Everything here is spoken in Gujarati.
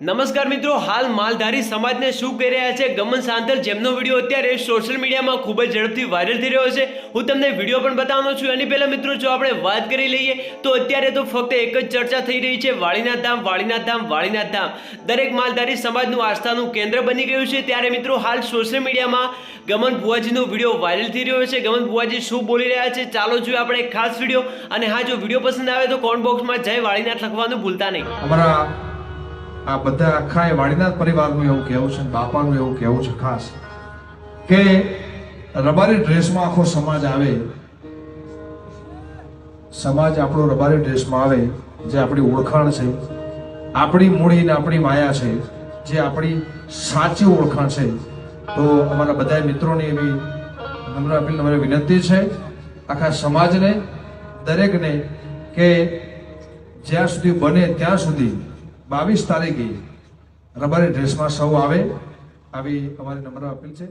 નમસ્કાર મિત્રો, હાલ માલધારી સમાજને શું કહી રહ્યા છે? ગમન સાંતર, જેમનો વીડિયો અત્યારે સોશિયલ મીડિયામાં ખૂબ જ ઝડપથી વાયરલ થઈ રહ્યો છે, હું તમને વીડિયો પણ બતાવવાનો છું. એની પહેલાં મિત્રો, જો આપણે વાત કરી લઈએ, તો અત્યારે તો ફક્ત એક જ ચર્ચા થઈ રહી છે, વાળીનાથ ધામ વાળીનાથ ધામ વાળીનાથ ધામ. દરેક માલધારી સમાજનું આસ્થાનું કેન્દ્ર બની ગયું છે. ત્યારે મિત્રો, હાલ સોશિયલ મીડિયામાં ગમન ભુવાજીનો વીડિયો વાયરલ થઈ રહ્યો છે. ગમન ભુવાજી શું બોલી રહ્યા છે? ચાલો જોઈએ આપણે એક ખાસ વીડિયો. અને હા, જો વીડિયો પસંદ આવે તો કોમેન્ટ બોક્સમાં જય વાળીનાથ લખવાનું ભૂલતા નહીં. આ બધા આખા એ વાડીનાથ પરિવારનું એવું કહેવું છે બાપાનું એવું કહેવું છે ખાસ કે રબારી ડ્રેસમાં આખો સમાજ આવે. સમાજ આપણો રબારી ડ્રેસમાં આવે, જે આપણી ઓળખાણ છે. આપણી મૂડી ને આપણી માયા છે, જે આપણી સાચી ઓળખાણ છે. તો અમારા બધા મિત્રોની એવી નમ્ર અપીલ અમારી વિનંતી છે આખા સમાજને, દરેકને કે જ્યાં સુધી બને ત્યાં સુધી બાવીસ તારીખે રબારી ડ્રેસમાં સૌ આવે આવી અમારી નંબર આપેલ છે.